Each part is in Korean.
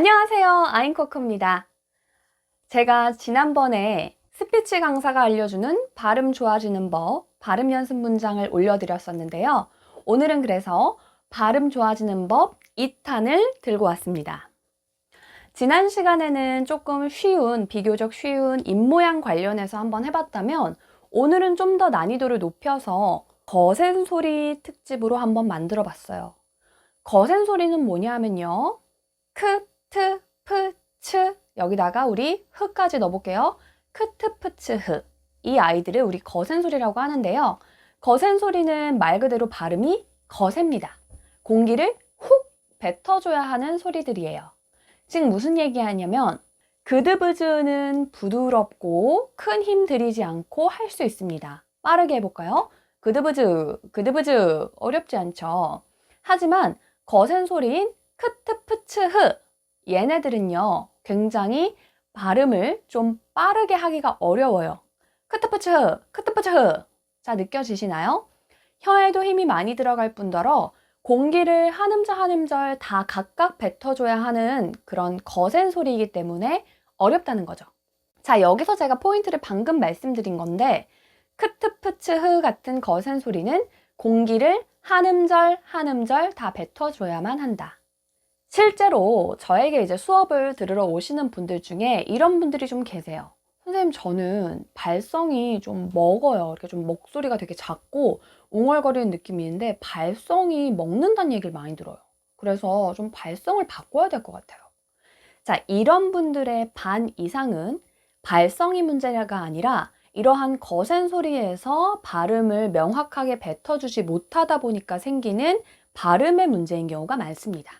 안녕하세요. 아인코크입니다. 제가 지난번에 스피치 강사가 알려주는 발음 좋아지는 법, 발음 연습 문장을 올려드렸었는데요. 오늘은 그래서 발음 좋아지는 법 2탄을 들고 왔습니다. 지난 시간에는 조금 쉬운, 비교적 쉬운 입모양 관련해서 한번 해봤다면 오늘은 좀 더 난이도를 높여서 거센 소리 특집으로 한번 만들어 봤어요. 거센 소리는 뭐냐 하면요. 크, 트, 프, 츠 여기다가 우리 흐까지 넣어볼게요. 크트, 프츠, 흐. 이 아이들을 우리 거센 소리라고 하는데요. 거센 소리는 말 그대로 발음이 거셉니다. 공기를 훅 뱉어줘야 하는 소리들이에요. 즉 무슨 얘기하냐면 그드브즈는 부드럽고 큰 힘 들이지 않고 할 수 있습니다. 빠르게 해볼까요? 그드브즈, 그드브즈 어렵지 않죠? 하지만 거센 소리인 크트프츠흐 얘네들은요 굉장히 발음을 좀 빠르게 하기가 어려워요. 크트프츠흐, 크트프츠흐 자 느껴지시나요? 혀에도 힘이 많이 들어갈 뿐더러 공기를 한 음절 한 음절 다 각각 뱉어줘야 하는 그런 거센 소리이기 때문에 어렵다는 거죠. 자, 여기서 제가 포인트를 방금 말씀드린 건데, 크트프츠흐 같은 거센 소리는 공기를 한 음절 한 음절 다 뱉어줘야만 한다. 실제로 저에게 이제 수업을 들으러 오시는 분들 중에 이런 분들이 좀 계세요. 선생님, 저는 발성이 좀 먹어요. 이렇게 좀 목소리가 되게 작고 웅얼거리는 느낌이 있는데 발성이 먹는다는 얘기를 많이 들어요. 그래서 좀 발성을 바꿔야 될 것 같아요. 자, 이런 분들의 반 이상은 발성이 문제가 아니라 이러한 거센 소리에서 발음을 명확하게 뱉어주지 못하다 보니까 생기는 발음의 문제인 경우가 많습니다.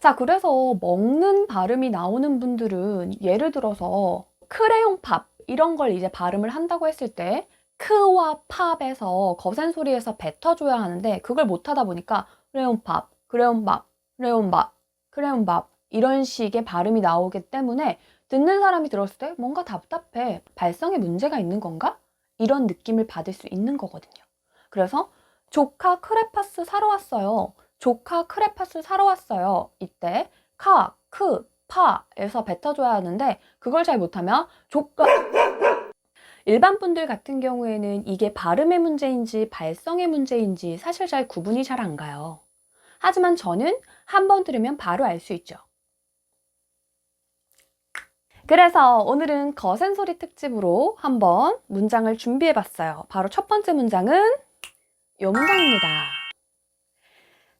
자, 그래서 먹는 발음이 나오는 분들은 예를 들어서 크레용 팝 이런 걸 이제 발음을 한다고 했을 때 크와 팝에서 거센 소리에서 뱉어줘야 하는데 그걸 못하다 보니까 크레용 팝, 크레용 밥, 크레용 밥, 크레용 밥 이런 식의 발음이 나오기 때문에 듣는 사람이 들었을 때 뭔가 답답해. 발성에 문제가 있는 건가? 이런 느낌을 받을 수 있는 거거든요. 그래서 조카 크레파스 사러 왔어요. 조카 크레파스 사러 왔어요. 이때 카, 크, 파에서 뱉어줘야 하는데 그걸 잘 못하면 조카 일반 분들 같은 경우에는 이게 발음의 문제인지 발성의 문제인지 사실 잘 구분이 잘 안 가요. 하지만 저는 한 번 들으면 바로 알 수 있죠. 그래서 오늘은 거센 소리 특집으로 한번 문장을 준비해 봤어요. 바로 첫 번째 문장은 이 문장입니다.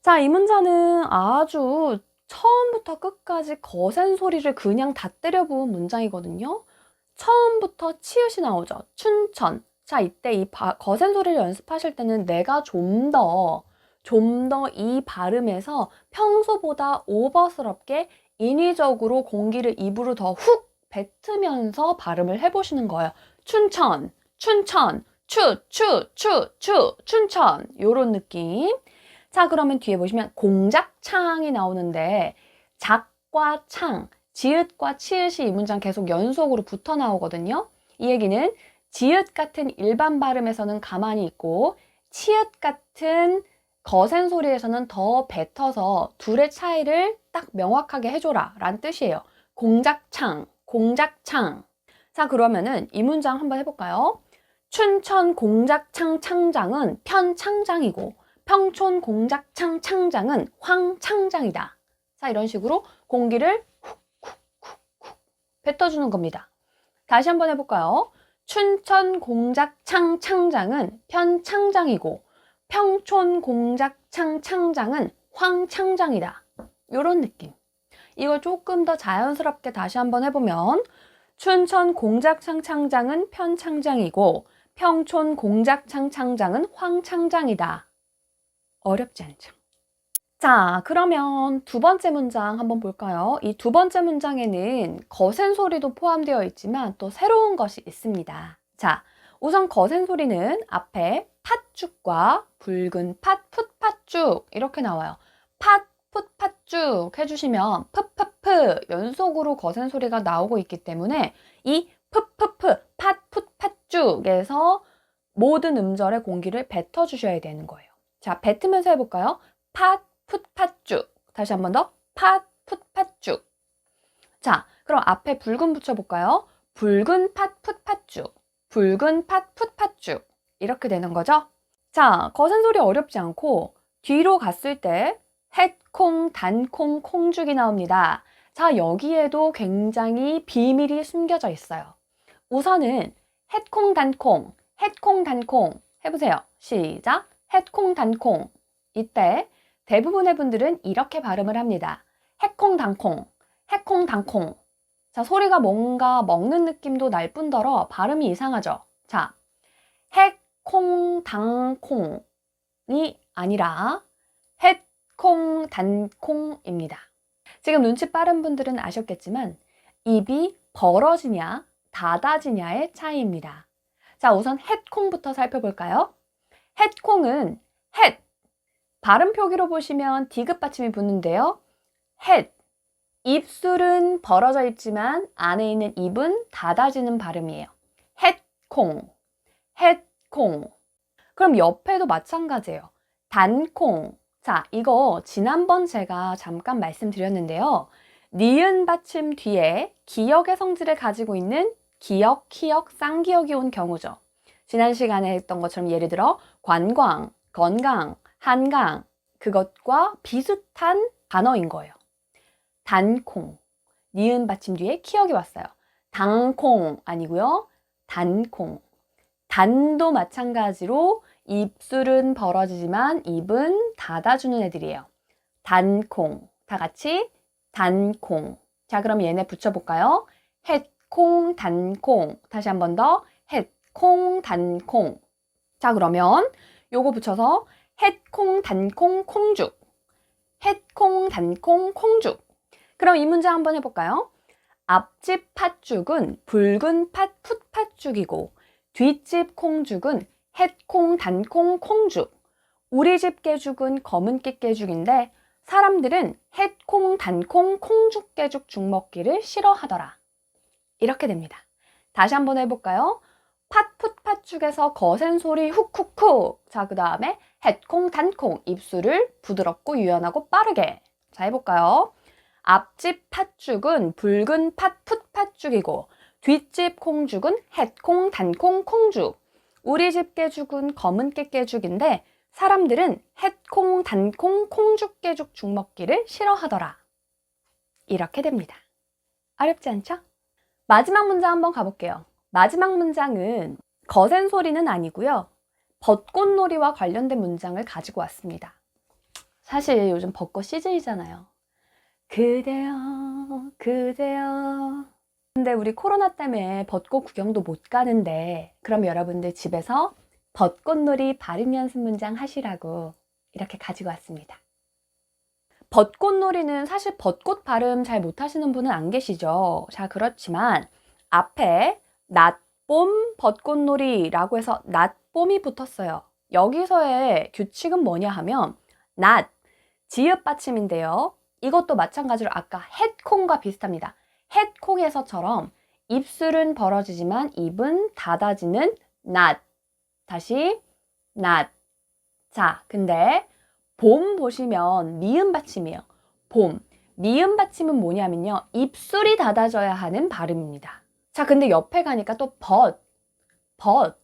자, 이 문장은 아주 처음부터 끝까지 거센 소리를 그냥 다 때려 부은 문장이거든요. 처음부터 치읓이 나오죠. 춘천. 자, 이때 이 바, 거센 소리를 연습하실 때는 내가 좀 더, 좀 더 이 발음에서 평소보다 오버스럽게 인위적으로 공기를 입으로 더 훅 뱉으면서 발음을 해보시는 거예요. 춘천, 춘천, 추, 추, 추, 추, 춘천. 요런 느낌. 자, 그러면 뒤에 보시면 공작창이 나오는데 작과 창, 지읒과 치읓이 이 문장 계속 연속으로 붙어 나오거든요. 이 얘기는 지읒 같은 일반 발음에서는 가만히 있고 치읓 같은 거센 소리에서는 더 뱉어서 둘의 차이를 딱 명확하게 해줘라 라는 뜻이에요. 공작창, 공작창. 자, 그러면은 이 문장 한번 해볼까요? 춘천 공작창 창장은 편창장이고 평촌 공작창 창장은 황창장이다. 자, 이런 식으로 공기를 훅훅훅훅 뱉어주는 겁니다. 다시 한번 해볼까요? 춘천 공작창 창장은 편창장이고 평촌 공작창 창장은 황창장이다. 이런 느낌. 이걸 조금 더 자연스럽게 다시 한번 해보면 춘천 공작창 창장은 편창장이고 평촌 공작창 창장은 황창장이다. 어렵지 않죠? 자, 그러면 두 번째 문장 한번 볼까요? 이 두 번째 문장에는 거센 소리도 포함되어 있지만 또 새로운 것이 있습니다. 자, 우선 거센 소리는 앞에 팥죽과 붉은 팥, 풋팥죽 이렇게 나와요. 팥, 풋팥죽 해주시면 푸푸푸 연속으로 거센 소리가 나오고 있기 때문에 이 푸푸푸 팥, 풋팥죽에서 모든 음절의 공기를 뱉어주셔야 되는 거예요. 자, 뱉으면서 해볼까요? 팥, 풋팥죽. 다시 한 번 더. 팥, 풋팥죽. 자, 그럼 앞에 붉은 붙여볼까요? 붉은 팥 풋팥죽, 붉은 팥 풋팥죽. 이렇게 되는 거죠? 자, 거센 소리 어렵지 않고 뒤로 갔을 때 햇콩, 단콩, 콩죽이 나옵니다. 자, 여기에도 굉장히 비밀이 숨겨져 있어요. 우선은 햇콩, 단콩, 햇콩, 단콩 해보세요. 시작. 햇콩, 단콩. 이때 대부분의 분들은 이렇게 발음을 합니다. 해콩, 단콩, 해콩, 단콩. 자, 소리가 뭔가 먹는 느낌도 날 뿐더러 발음이 이상하죠. 자, 해콩, 단콩이 아니라 햇콩, 단콩입니다. 지금 눈치 빠른 분들은 아셨겠지만 입이 벌어지냐, 닫아지냐의 차이입니다. 자, 우선 햇콩부터 살펴볼까요? 햇콩은 햇. 발음 표기로 보시면 디귿 받침이 붙는데요. 햇. 입술은 벌어져 있지만 안에 있는 입은 닫아지는 발음이에요. 햇콩. 햇콩. 그럼 옆에도 마찬가지예요. 단콩. 자, 이거 지난번 제가 잠깐 말씀드렸는데요. 니은 받침 뒤에 기역의 성질을 가지고 있는 기역, 키역, 쌍기역이 온 경우죠. 지난 시간에 했던 것처럼 예를 들어 관광, 건강, 한강 그것과 비슷한 단어인 거예요. 단콩, 니은 받침 뒤에 키역이 왔어요. 당콩 아니고요. 단콩. 단도 마찬가지로 입술은 벌어지지만 입은 닫아주는 애들이에요. 단콩. 다 같이 단콩. 자, 그럼 얘네 붙여볼까요? 햇콩, 단콩. 다시 한 번 더. 햇콩, 단 콩. 자, 그러면 요거 붙여서 햇콩, 단콩, 콩죽. 햇콩, 단콩, 콩죽. 그럼 이 문제 한번 해볼까요? 앞집 팥죽은 붉은 팥 풋팥죽이고 뒷집 콩죽은 햇콩, 단콩, 콩죽. 우리 집 깨죽은 검은깨 깨죽인데 사람들은 햇콩, 단콩, 콩죽 깨죽 죽 먹기를 싫어하더라. 이렇게 됩니다. 다시 한번 해볼까요? 팥풋 팥죽에서 거센 소리 훅훅훅. 자, 그 다음에 햇콩, 단콩. 입술을 부드럽고 유연하고 빠르게. 자, 해볼까요? 앞집 팥죽은 붉은 팥풋 팥죽이고 뒷집 콩죽은 햇콩, 단콩, 콩죽. 우리 집 깨죽은 검은 깨 깨죽인데 사람들은 햇콩, 단콩, 콩죽 깨죽 죽 먹기를 싫어하더라. 이렇게 됩니다. 어렵지 않죠? 마지막 문장 한번 가볼게요. 마지막 문장은 거센 소리는 아니고요. 벚꽃놀이와 관련된 문장을 가지고 왔습니다. 사실 요즘 벚꽃 시즌이잖아요. 그대여, 그대여. 근데 우리 코로나 때문에 벚꽃 구경도 못 가는데 그럼 여러분들 집에서 벚꽃놀이 발음 연습 문장 하시라고 이렇게 가지고 왔습니다. 벚꽃놀이는 사실 벚꽃 발음 잘 못하시는 분은 안 계시죠. 자, 그렇지만 앞에 낮봄 벚꽃놀이라고 해서 낮봄이 붙었어요. 여기서의 규칙은 뭐냐 하면 낮, 지읒 받침인데요. 이것도 마찬가지로 아까 햇콩과 비슷합니다. 햇콩에서처럼 입술은 벌어지지만 입은 닫아지는 낮. 다시 낮. 자, 근데 봄 보시면 미음 받침이에요. 봄. 미음 받침은 뭐냐면요. 입술이 닫아져야 하는 발음입니다. 자, 근데 옆에 가니까 또 벗. 벗.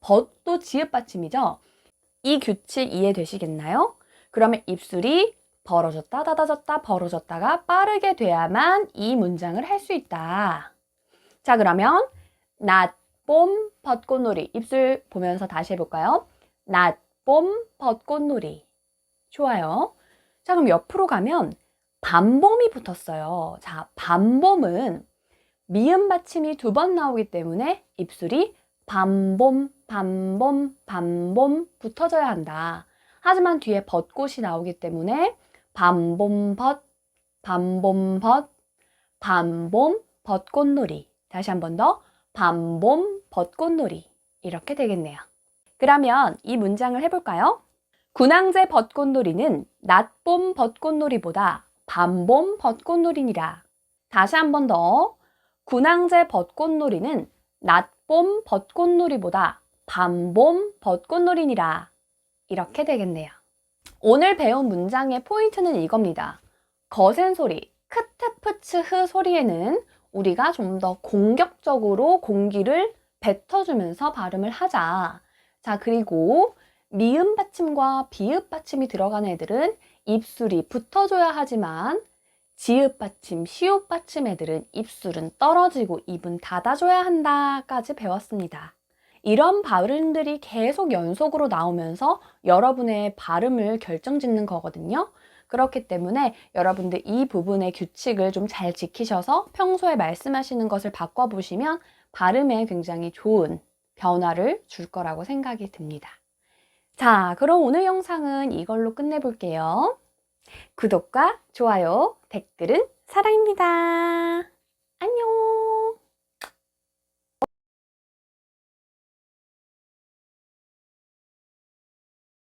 벗도 지읒 받침이죠. 이 규칙 이해되시겠나요? 그러면 입술이 벌어졌다 닫아졌다 벌어졌다가 빠르게 돼야만 이 문장을 할 수 있다. 자, 그러면 낮, 봄, 벚꽃놀이. 입술 보면서 다시 해볼까요? 낮, 봄, 벚꽃놀이. 좋아요. 자, 그럼 옆으로 가면 밤봄이 붙었어요. 자, 밤봄은 미음 받침이 두 번 나오기 때문에 입술이 밤봄, 밤봄, 밤봄 붙어져야 한다. 하지만 뒤에 벚꽃이 나오기 때문에 밤봄 벗, 밤봄 벗, 밤봄 벚꽃놀이. 다시 한 번 더. 밤봄 벚꽃놀이. 이렇게 되겠네요. 그러면 이 문장을 해볼까요? 군항제 벚꽃놀이는 낮봄 벚꽃놀이보다 밤봄 벚꽃놀이니라. 다시 한 번 더. 군항제 벚꽃놀이는 낮봄 벚꽃놀이보다 밤봄 벚꽃놀이니라. 이렇게 되겠네요. 오늘 배운 문장의 포인트는 이겁니다. 거센 소리, 크트프츠흐 소리에는 우리가 좀 더 공격적으로 공기를 뱉어주면서 발음을 하자. 자, 그리고 미음 받침과 비읍 받침이 들어간 애들은 입술이 붙어줘야 하지만 지읒 받침, 시읒 받침 애들은 입술은 떨어지고 입은 닫아줘야 한다까지 배웠습니다. 이런 발음들이 계속 연속으로 나오면서 여러분의 발음을 결정짓는 거거든요. 그렇기 때문에 여러분들 이 부분의 규칙을 좀 잘 지키셔서 평소에 말씀하시는 것을 바꿔보시면 발음에 굉장히 좋은 변화를 줄 거라고 생각이 듭니다. 자, 그럼 오늘 영상은 이걸로 끝내볼게요. 구독과 좋아요, 댓글은 사랑입니다. 안녕!